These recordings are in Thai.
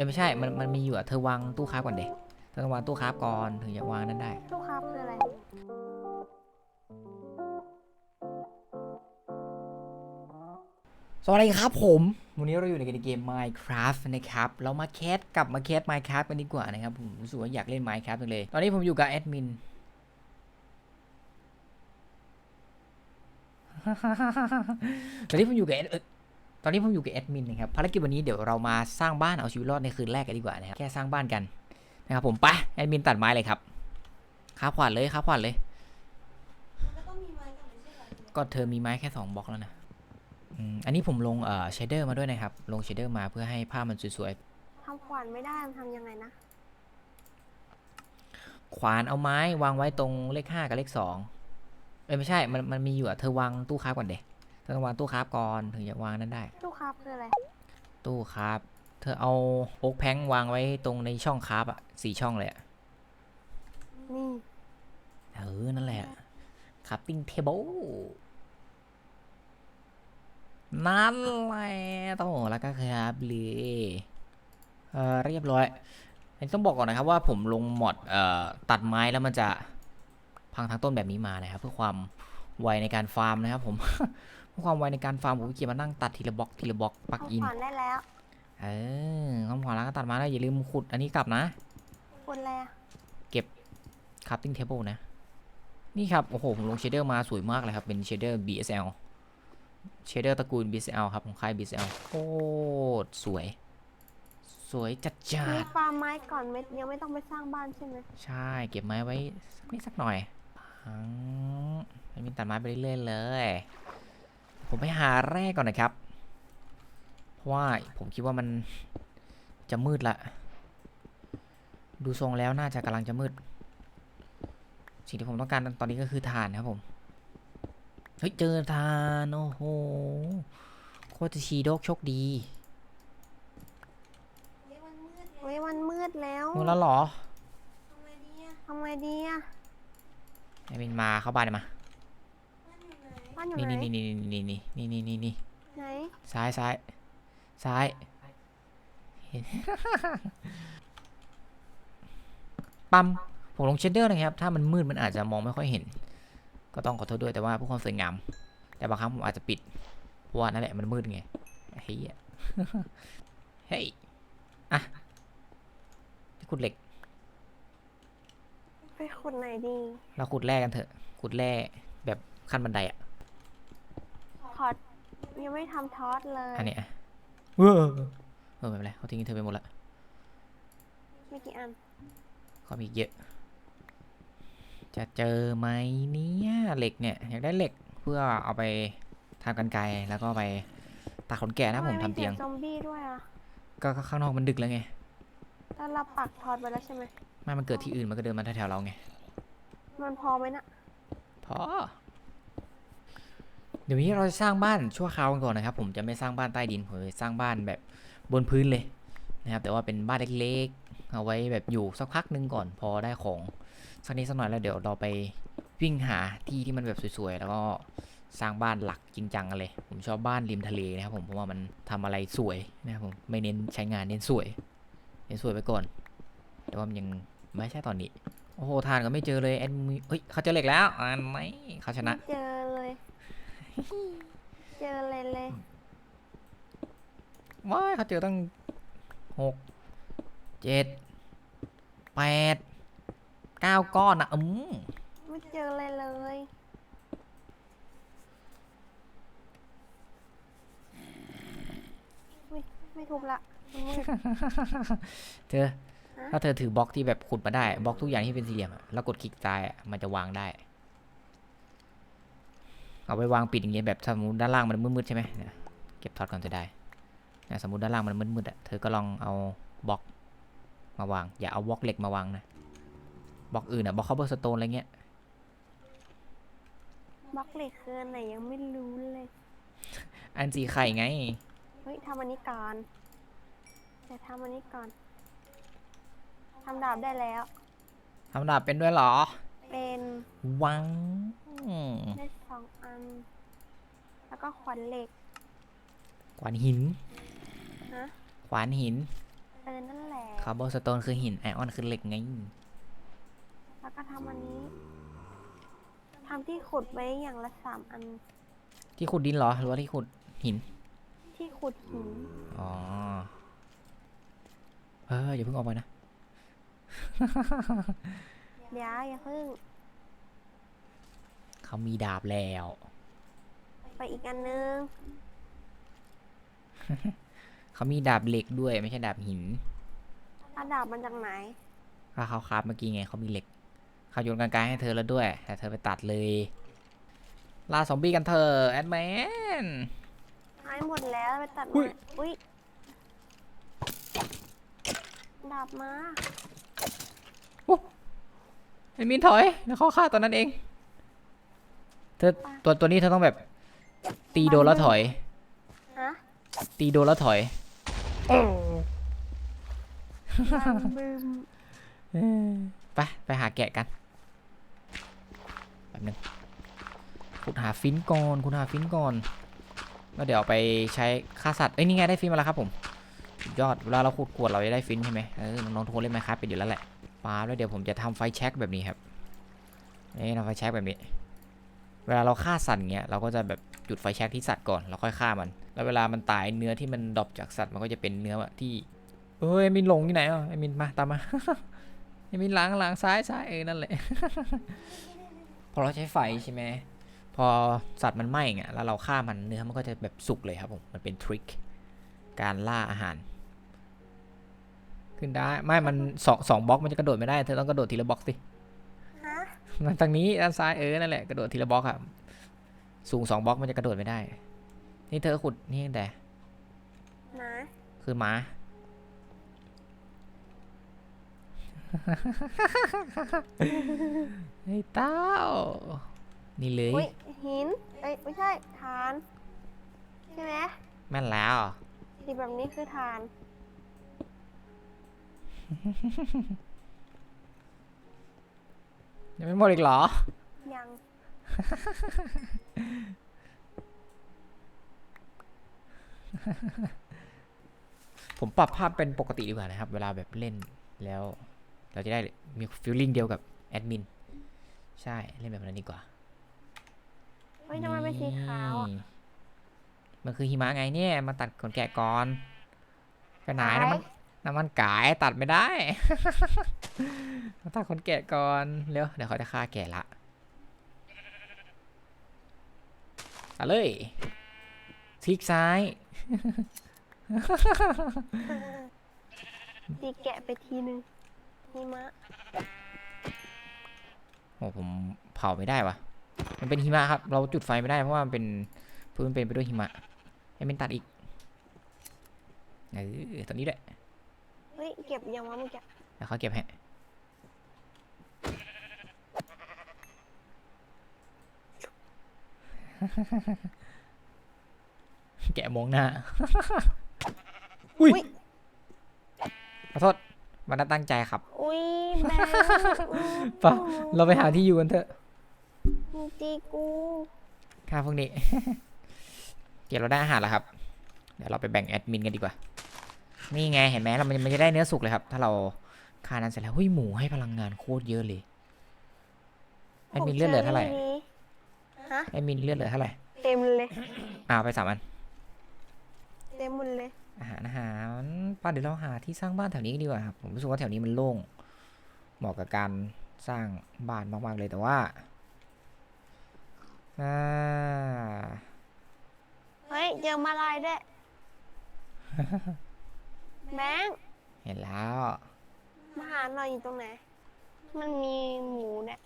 อ้ยไม่ใช่ มันมันมีอยู่อะเธอวางตู้ค้าฟก่อนเด็เธอต้องวางตู้ค้าฟก่อนถึงจะวางนั้นได้ลูกค้าคืออะไร สวัสดีครับผม วันนี้เราอยู่ในเกม Minecraft นะครับ เรามาแคสกลับมาแคส Minecraft กันดีกว่านะครับ ผมรู้สึกว่าอยากเล่น Minecraft จังเลย ตอนนี้ผมอยู่กับแอดมิน ตอนนี้ผมอยู่กับแอดเอ่อ ตอนนี้ผมอยู่กับแอดมินนะครับภารกิจวันนี้เดี๋ยวเรามาสร้างบ้านเอาชีวิตรอดในคืนแรกกันดีกว่านะครับแค่สร้างบ้านกันนะครับผมไปแอดมินตัดไม้เลยครับค้าขวานเลยค้าขวานเลย ก็เธอมีไม้แค่สองบล็อกแล้วนะอืมอันนี้ผมลงเอ่อเชดเดอร์มาด้วยนะครับ ลงเชดเดอร์มาเพื่อให้ภาพมันสวยทำขวานไม่ได้มันทำยังไงนะๆขวานเอาไม้วางไว้ตรงเลขห้ากับเลขสองเอ้ยไม่ใช่มันมันมีอยู่อะเธอวางตู้ค้าฟก่อนเด็เธอต้องวางตู้ค้าฟก่อนถึงจะวางนั้นได้ลูกค้าคืออะไร ตู้ค้าฟเธอเอาโอ๊กแพงวางไว้ตรงในช่องค้าฟอะสี่ช่องเลยอะนี่เออนั่นแหละคัพติ้งเทเบิลนั่นแหละโอ้แล้วก็ครับเลยเออเรียบร้อยอันนี้ต้องบอกก่อนนะครับว่าผมลงมอดเอ่อตัดไม้แล้วมันจะพังทั้งต้นแบบนี้มานะครับ เพื่อความไวในการฟาร์มนะครับผมเพื่อ ความไวในการฟาร์มผมเกียมานั่งตัดทีละบล็อกทีละบล็อกปักทำอิน ขวานได้แล้วเออคำขอแล้วก็ตัดมาแล้วอย่าลืมขุดอันนี้กลับนะ คุณอะไรอะคัพติ้งเทเบิลนะ นี่ครับ โอ้โห ผมลงเชดเดอร์มาสวยมากเลยครับ เป็นเชดเดอร์ BSL เชดเดอร์ตระกูล BSL ครับ ของค่าย BSL โคตรสวย สวยจัดจัมีดฟาร์มไม้ก่อนไม่ยังไม่ต้องไปสร้างบ้านใช่ไหมใช่ เก็บไม้ไว้สักนิดสักหน่อยพังให้มีตัดไม้ไปเรื่อยๆเลย ผมไปหาแร่ก่อนนะครับ เพราะว่าผมคิดว่ามันจะมืดละ ดูทรงแล้วน่าจะกำลังจะมืด สิ่งที่ผมต้องการตอนนี้ก็คือถ่านครับผม เฮ้ย เจอถ่าน โอ้โห โคตรจะชีโดกโชคดีเฮ้ยมันมืดแล้วหมดแล้วเหรอทำไงดีอะไอ้มินมาเข้าบ้านเลยมา บ้านอยู่นี่ไหนนี่นี่นี่นี่นี่นี่นี่นี่ไหนซ้ายซ้ายซ้ายเห็น ปั๊มผมลงเชดเดอร์นะครับ ถ้ามันมืดมันอาจจะมองไม่ค่อยเห็น ก็ต้องขอโทษด้วยแต่ว่าเพื่อความสวยงาม แต่บางครั้งผมอาจจะปิด เพราะว่านั่นแหละมันมืดไงเฮ้ยเฮ้ยอะไปขุดเหล็ก ไปขุดไหนดี เราขุดแร่กันเถอะ ขุดแร่แบบขั้นบันไดอะ ทอดยังไม่ทำทอดเลย อันเนี้ยเออเออไม่เป็นไรเขาทิ้งเธอไปหมดละไม่กี่อันเขามีอีกเยอะ จะเจอไหมเนี่ยเหล็กเนี่ยอยากได้เหล็กเพื่อเอาไปทำกันไกรแล้วก็ไปตากขนแกะนะผมทำเตียงซอมบี้ด้วยอะก็ก็ข้างนอกมันดึกแล้วไงแล้วเราปักทอดไปแล้วใช่ไหมไม่มันเกิดที่อื่นมันก็เดินมาแถวๆเราไงมันพอไหมนะพอ เดี๋ยวนี้เราจะสร้างบ้านชั่วคราวกันก่อนนะครับ ผมจะไม่สร้างบ้านใต้ดินผมจะสร้างบ้านแบบบนพื้นเลยนะครับ แต่ว่าเป็นบ้านเล็กๆ เอาไว้แบบอยู่สักพักหนึงก่อนพอได้ของสักนิดสักหน่อยแล้วเดี๋ยวเราไปวิ่งหาที่ที่มันแบบสวยๆ แล้วก็สร้างบ้านหลักจริงจังกันเลย ผมชอบบ้านริมทะเลนะครับผมเพราะว่ามันทำอะไรสวยนะครับผมไม่เน้นใช้งานเน้นสวยเน้นสวยไปก่อน แต่ว่ามันยังไม่ใช่ตอนนี้ โอ้โหทานก็ไม่เจอเลยแอดมิเฮ้ยเขาเจอเหล็กแล้วอ่านไหมเขาชนะเจอ เลยเจอเลยเลยว้ายเขาเจอตั้งหกเจ็ดแปดเก้าก้อนอะอืมไม่เจอเลยเลยไม่ไม่ทุบละมันมืดเธอถ้าเธอถือบล็อกที่แบบขุดมาได้บล็อกทุกอย่างที่เป็นสี่เหลี่ยมอะแล้วกดคลิกซ้ายอะมันจะวางได้ เอาไปวางปิดอย่างเงี้ยแบบสมมติด้านล่างมันมืดๆใช่ไหมเนี่ยเก็บท็อตก่อนจะได้เนี่ยสมมติด้านล่างมันมืดๆอะเธอก็ลองเอาบล็อกมาวาง อย่าเอาบล็อกเหล็กมาวางนะบล็อกอื่นอะบล็อกคาเบอร์สโตนอะไรเงี้ยบล็อกเหล็กคืออันไหนยังไม่รู้เลย อันสีไข่ไงเฮ้ยทำอันนี้ก่อนเดี๋ยวทำอันนี้ก่อนทำดาบได้แล้วทำดาบเป็นด้วยเหรอ เป็นวัง ได้สองอัน แล้วก็ขวานเหล็กขวานหินฮะขวานหิน เออนั่นาร์บอนสโตนคือหิน ไอออนคือเหล็กไง แล้วก็ทำอันนี้ทำที่ขุดไว้อย่างละสามอัน ที่ขุดดินเหรอ หรือว่าที่ขุดหิน ที่ขุดหิน อ๋อ เอออย่าเพิ่งออกไปนะ เดี๋ยวอย่าเพิ่ง เขามีดาบแล้ว ไปอีกอันนึง เขามีดาบเหล็กด้วยไม่ใช่ดาบหินถ้าดาบมันจากไหน ก็เขาคราบเมื่อกี้ไงเขามีเหล็ก เขาโยนกันไกลให้เธอแล้วด้วย แต่เธอไปตัดเลยล่าซอมบี้กันเถอะแอดแมน หายหมดแล้วไปตัดอุ๊มายอุ้ยดาบมาไอ้มินถอยแล้วเขาฆ่าตัวนั้นเอง เธอตัวตัวนี้เธอต้องแบบ ตีโดนแล้วถอย ฮะตีโดนแล้วถอยมันบึมไปไปหาแกะกันแบบนึงขุดหาฟินก่อนขุดหาฟินก่อนแล้วเดี๋ยวเอาไปใช้ฆ่าสัตว์เอ้ยนี่ไงได้ฟินมาแล้วครับผมสุดยอดเวลาเราขุดขวดเราจะได้ฟินใช่ไหมเออน้องๆทุกคนเล่นไหมครับเป็นอยู่แล้วแหละปาแล้วเดี๋ยวผมจะทำไฟแช็กแบบนี้ครับนี่ทำไฟแช็กแบบนี้ เวลาเราฆ่าสัตว์เงี้ยเราก็จะแบบจุดไฟแช็กที่สัตว์ก่อนแล้วค่อยฆ่ามัน แล้วเวลามันตายเนื้อที่มันดรอปจากสัตว์มันก็จะเป็นเนื้อที่เอ้ยไอมินหลงที่ไหนอะไอมินมาตามมาไอมินหลังหลังซ้ายซ้ายเออนั่นแหละพอเราใช้ไฟใช่ไหมพอสัตว์มันไหม้เงี้ยแล้วเราฆ่ามันเนื้อมันก็จะแบบสุกเลยครับผมมันเป็นทริคการล่าอาหาร ขึ้นได้ไม่มันสองสองบล็อกมันจะกระโดดไม่ได้เธอต้องกระโดดทีละบล็อกสิ ทางนี้ด้านซ้ายเออนั่นแหละกระโดดทีละบล็อกอะสูงสองบล็อกมันจะกระโดดไม่ได้ นี่เธอขุดนี่ตั้งแต่นะคือหมา ไอ้เต้า นี่เลยอุ้ยหินเอ้ยไม่ใช่ฐานใช่ไหมแม่นแล้ว สีแบบนี้คือฐาน ยังไม่หมดอีกเหรอ ยัง ผมปรับภาพเป็นปกติดีกว่านะครับ เวลาแบบเล่นแล้ว เราจะได้มีฟีลลิ่งเดียวกับแอดมิน ใช่ เล่นแบบนั้นดีกว่าเฮ้ยทำไมเป็นสีขาวอะนี่มันคือหิมะไงเนี่ย มาตัดขนแกะก่อนไปไหนน้ำมันน้ำมันกายตัดไม่ได้ มาตัดขนแกะก่อน เร็ว เดี๋ยวเขาจะฆ่าแกะละเอาเลยซีกซ้ายตีแกะไปทีนึงหิมะโอ้ผมเผาไม่ได้วะมันเป็นหิมะครับ เราจุดไฟไม่ได้เพราะว่ามันเป็นพื้นมันเป็นไปด้วยหิมะ ให้มันตัดอีกเออตอนนี้แหละ เฮ้ย เก็บยังวะเมื่อกี้เดี๋ยวเขาเก็บให้ แกะมองหน้า อุ้ยอุ๊ยขอโทษมันน่าตั้งใจครับ อุ้ยแบงไปะเราไปหาที่อยู่กันเถอะมึงตีกูค่าพวกนี้ เดี๋ยวเราได้อาหารแล้วครับ เดี๋ยวเราไปแบ่งแอดมินกันดีกว่า นี่ไงเห็นไหมเรามันมันจะได้เนื้อสุกเลยครับ ถ้าเราฆ่านั้นเสร็จแล้วหุ้ยหมูให้พลังงานโคตรเยอะเลยแอดมินเลือดเหลือเท่าไหร่ผมจนี่ ฮะแอดมินเลือดเหลือเท่าไหร่เต็มเลยอ้าวไปสามอัน เต็มหมดเลย อาหารอาหารป้าเดี๋ยวเราหาที่สร้างบ้านแถวนี้กันดีกว่าครับผมรู้สึกว่าแถวนี้มันโล่งเหมาะกับการสร้างบ้านมาก ๆ เลยแต่ว่าอ่าเฮ้ยเจอมาลายด้วยแบงค์เห็นแล้ว มาหาหน่อยอยู่ตรงไหน มันมีหมูเนี่ย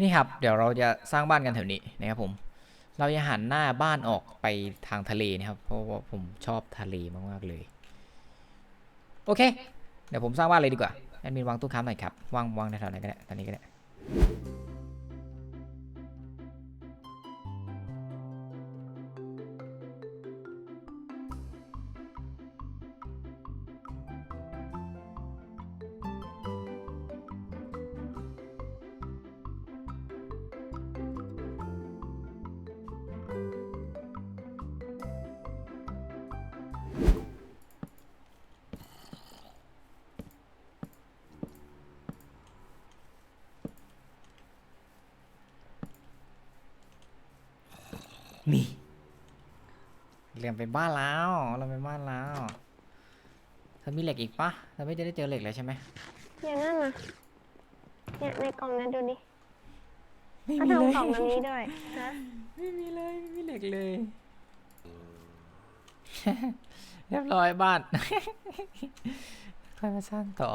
นี่ครับ เดี๋ยวเราจะสร้างบ้านกันแถวนี้นะครับผม เราจะหันหน้าบ้านออกไปทางทะเลนะครับ เพราะว่าผมชอบทะเลมากๆเลย โอเค เดี๋ยวผมสร้างบ้านเลยดีกว่าแอดมินวางตู้ค้ำหน่อยครับวางวางแถวไหนก็ได้ตอนนี้ก็ได้ นี่เรียนไปบ้านแล้ว เราไปบ้านแล้วเธอมีเหล็กอีกปะเราไม่ได้เจอเหล็กเลยใช่ไหมอย่างนั้นนะเนี่ยในกล่องนั้นดูดิไม่เขามีเลยทำกล่องแบบนี้ด้วยฮะไม่มีเลยไม่มีเหล็กเลยเรียบร้อยบ้านค่อยมาสร้างต่อ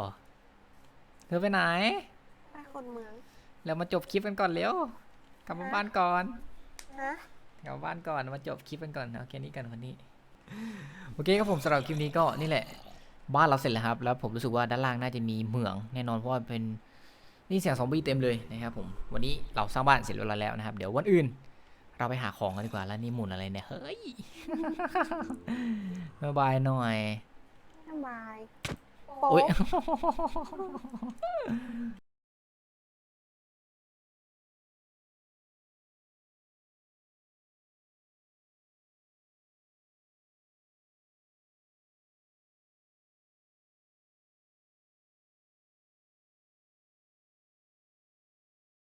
เธอไปไหนไปคนเมืองเรามาจบคลิปกันก่อนเร็วกลับมาบ้านก่อนฮะ กลับมาบ้านก่อนมาจบคลิปกันก่อนเอาแค่นี้กันวันนี้โอเคครับผมสำหรับคลิปนี้ก็นี่แหละ บ้านเราเสร็จแล้วครับ แล้วผมรู้สึกว่าด้านล่างน่าจะมีเหมืองแน่นอนเพราะว่าเป็นนี่เสียงซอมบี้เต็มเลยนะครับผมวันนี้เราสร้างบ้านเสร็จเรียบร้อยแล้วนะครับ เดี๋ยววันอื่น เราไปหาของกันดีกว่าแล้วนี่หมุนอะไรเนี่ยเฮ้ยบ๊ายบายหน่อยสบายอุ๊ยโป๊ะ